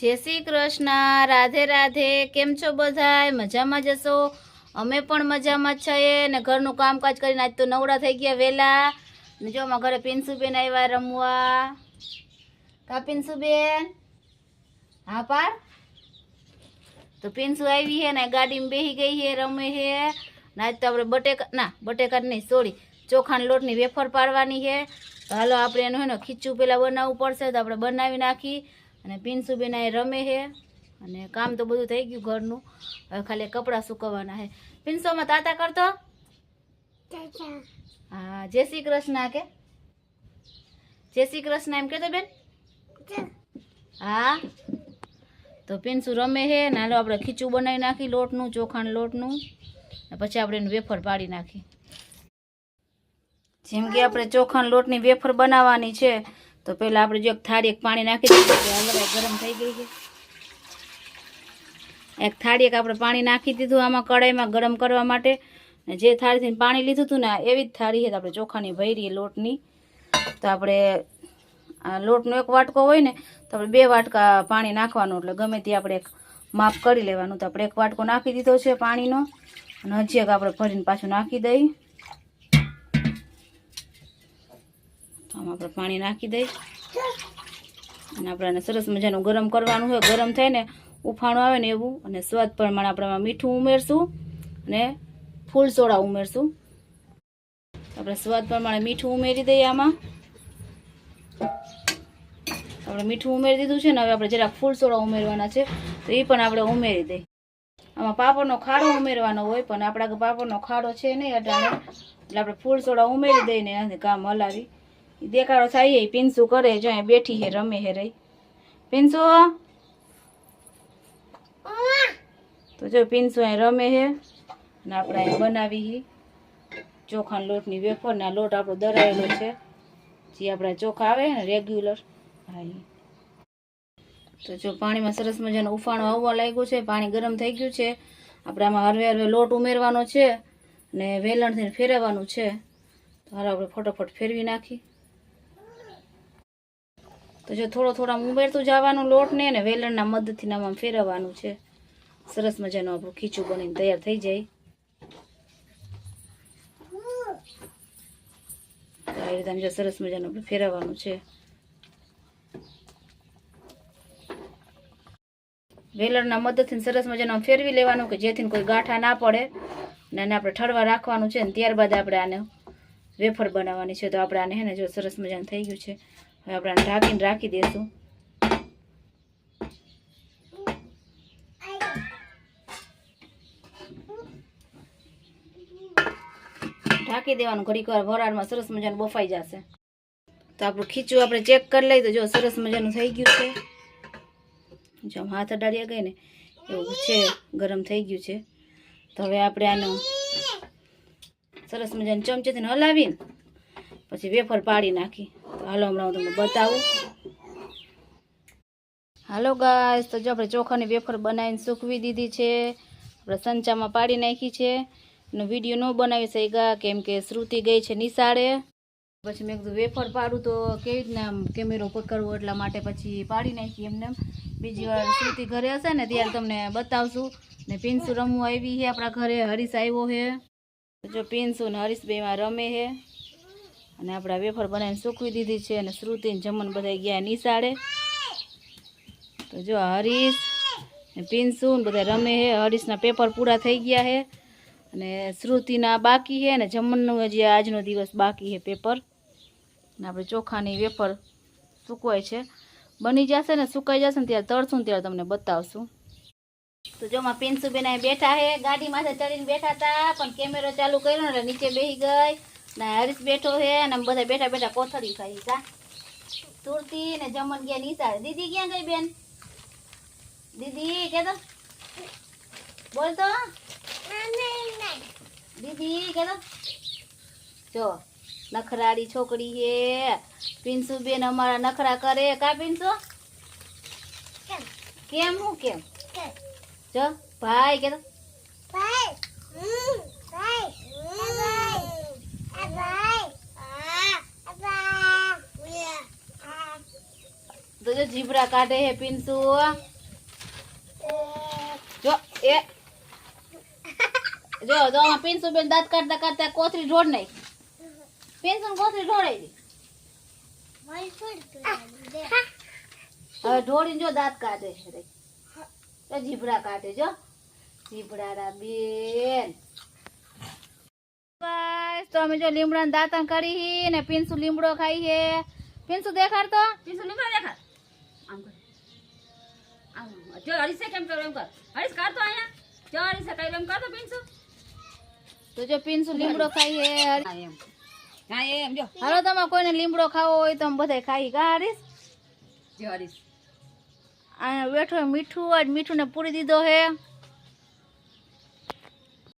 જય શ્રી કૃષ્ણ, રાધે રાધે, કેમ છો બધાય? મજામાં જશો અમે પણ મજામાં છીએ ને ઘરનું કામકાજ કરીને આજ તો નવડા થઈ ગયા વહેલા ને જો અમારા ઘરે પિન્સુબેન આવ્યા રમવા. કા પિન્સુબેન? હા પાર તો પિન્સુ આવી છે ને, ગાડીમાં બેસી ગઈ છે રમે છે ને આજ તો આપણે બટેકા, ના, બટેકા નહીં, સોરી, ચોખાના લોટની વેફર પાડવાની છે તો હાલો આપણે એનું હે ને ખીચું પેલા બનાવવું પડશે તો આપણે બનાવી નાખી. અને પિન્સુબેન એ રમે છે અને કામ તો બધું થઈ ગયું ઘરનું. હવે ખાલી કપડાં સુકવવાના છે પિન્સોમાં તાતા કરતો? હા જય શ્રી કૃષ્ણ કે. જય શ્રી કૃષ્ણ એમ કેતો બેન? હા. તો પિન્સુ રમે હે ને હાલો આપણે ખીચું બનાવી નાખી લોટનું ચોખાણ લોટનું. પછી આપણે એનું વેફર પાડી નાખી. જેમ કે આપણે ચોખાણ લોટની વેફર બનાવવાની છે તો પહેલાં આપણે જો એક થાળી એક પાણી નાખી દીધું હલવાઈ ગરમ થઈ ગઈ છે. એક થાળી એક આપણે પાણી નાખી દીધું આમાં કડાઈમાં ગરમ કરવા માટે. ને જે થાળીથી પાણી લીધું હતું ને એવી જ થાળી છે આપણે ચોખાની ભરી, લોટની. તો આપણે લોટનો એક વાટકો હોય ને, તો આપણે બે વાટકા પાણી નાખવાનું, એટલે ગમે તે આપણે એક માપ કરી લેવાનું. તો આપણે એક વાટકો નાખી દીધો છે પાણીનો. અને હજી એક આપણે ભરીને પાછું નાખી દઈ તો આમાં આપણે પાણી નાખી દઈ અને આપણે સરસ મજાનું ગરમ કરવાનું હોય, ગરમ થાય ને ઉફાણું આવે ને એવું, અને સ્વાદ પ્રમાણે આપણે મીઠું ઉમેરશું અને ફૂલ સોડા ઉમેરશું. આપણે સ્વાદ પ્રમાણે મીઠું ઉમેરી દઈએ આમાં. આપણે મીઠું ઉમેરી દીધું છે ને, હવે આપણે જરાક ફૂલ સોડા ઉમેરવાના છે, તો એ પણ આપણે ઉમેરી દઈએ. આમાં પાપડનો ખાડો ઉમેરવાનો હોય, પણ આપણા પાપડનો ખાડો છે નહીં અટાણે. એટલે આપણે ફૂલ સોડા ઉમેરી દઈને કામ હલાવી. દેખાડો થાય એ પિન્સુ કરે, જો બેઠી હે રમે હે રહી. પિન્સુ? તો જો પિન્સુ અહીં રમે હે અને આપણે અહીં બનાવી હી ચોખાના લોટની વેફર ને આ લોટ આપણો દરાયેલો છે. જે આપણા ચોખા આવે ને રેગ્યુલર હા. તો જો પાણીમાં સરસ મજાનું ઉફાણું આવવા લાગ્યું છે, પાણી ગરમ થઈ ગયું છે. આપણે આમાં હરવે હરવે લોટ ઉમેરવાનો છે, ને વેલણથી ફેરવવાનું છે. તો હાલ આપણે ફટોફટ ફેરવી નાખી. તો જો થોડો થોડા ઉમેરતું જવાનું લોટ ને ને વેલણના મદદથી આમ ફેરવવાનું છે. સરસ મજાનું આપણું ખીચું બનીને તૈયાર થઈ જાય. સરસ મજાનું આપણે ફેરવવાનું છે. વેલણના મદદથી સરસ મજાનું ફેરવી લેવાનું કે જેથી કોઈ ગાંઠા ના પડે ને આને આપણે ઠરવા રાખવાનું છે ને ત્યારબાદ આપણે આને વેફર બનાવવાની છે. તો આપણે આને હે ને જો સરસ મજાનું થઈ ગયું છે. હવે આપણે ઢાંકીને રાખી દઈશું ઢાંકી દેવાનું, ઘડીક વાર વરાળમાં સરસ મજાનું બફાઈ જશે. તો આપણું ખીચું આપણે ચેક કરી લઈએ તો જો સરસ મજાનું થઈ ગયું છે. જો હાથ અડાડ્યા ગઈ ને, એવું છે, ગરમ થઈ ગયું છે. તો હવે આપણે આનું સરસ મજાનું ચમચેથી હલાવીને પછી વેફર પાડી નાખી. તો હાલો હમણાં હું તમને બતાવું. હાલો ગાય તો જો આપણે ચોખાની વેફર બનાવીને સૂકવી દીધી છે. આપણે સંચામાં પાડી નાખી છે. એનો વીડિયો ન બનાવી શક્યા, કેમ કે શ્રુતિ ગઈ છે નિશાળે. પછી મેં કીધું વેફર પાડું તો કેવી રીતના કેમેરો પકડવો એટલા માટે પછી પાડી નાખી એમને. બીજી વાર શ્રુતિ ઘરે હશે ને ત્યારે તમને બતાવશું. ને પિન્સુ રમવું આવી છે, આપણા ઘરે હરીશ આવ્યો છે. જો પિન્સુ ને હરીશ બેમાં રમે છે. અને આપણા વેફર બનાવીને સૂકવી દીધી છે અને શ્રુતિને જમણ બધા ગયા નિશાળે. તો જો હરીશ પિન્સુ ને બધા રમે છે હરીશના પેપર પૂરા થઈ ગયા છે અને શ્રુતિના બાકી છે ને જમણનું હજી આજનો દિવસ બાકી છે પેપર. ને આપણે ચોખાની વેફર સૂકવાય છે. બની જશે ને સુકાઈ જશે ને ત્યારે તળશું ત્યારે તમને બતાવશું. તો જો માં પિન્સુબેન બેઠા છે ગાડીમાંથી ચડીને બેઠા હતા પણ કેમેરો ચાલુ કર્યો ને નીચે બેસી ગઈ. ને હરીશ બેઠો છે અને બધા બેઠા બેઠા કોથળી ખાઈ કા તુરતી ને જમણ ગયા નિશાળે. દીદી ક્યાં ગઈ બેન? દીદી કે તો બોલ તો દીદી કે તો જો નખરાળી છોકરી હે પિન્સુ બેન અમારા નખરા કરે. કા પિન્સુ? કેમ? હું કેમ? જો ભાઈ કે તો જો જીબડા કાઢે હે પિન્સુ જો એ જો જો આમાં પિન્સુ બેન દાંત કાઢતા કાઢતા કોથળી ઢોળ નાખી પિન્સુ ને કોથળી ઢોળાઈ દી હવે ઢોળીને જો દાંત કાઢે છે રે. તો જીબડા કાઢે જો જીબડારા બેન ગાઈસ તો અમે જો લીમડાના દાંતણ કરી ને પિન્સુ લીમડો ખાઈ હે પિન્સુ દેખાડ તો પીસું લીમડા દેખાડ આમ કર. આમ જો હરીશે કેમ કરો એમ કર. હરીશ કર તો અહીંયા. જો હરીશે કઈ એમ કર તો જો પીનસુ લીમડો ખાઈ હે હા એમ. હા એમ જો. હાલો તમે કોઈને લીમડો ખાવો હોય તો બધાય ખાઈ. કા હરીશ? જો હરીશ. આ બેઠો મીઠું આજ મીઠું ને પૂરી દીધો હે.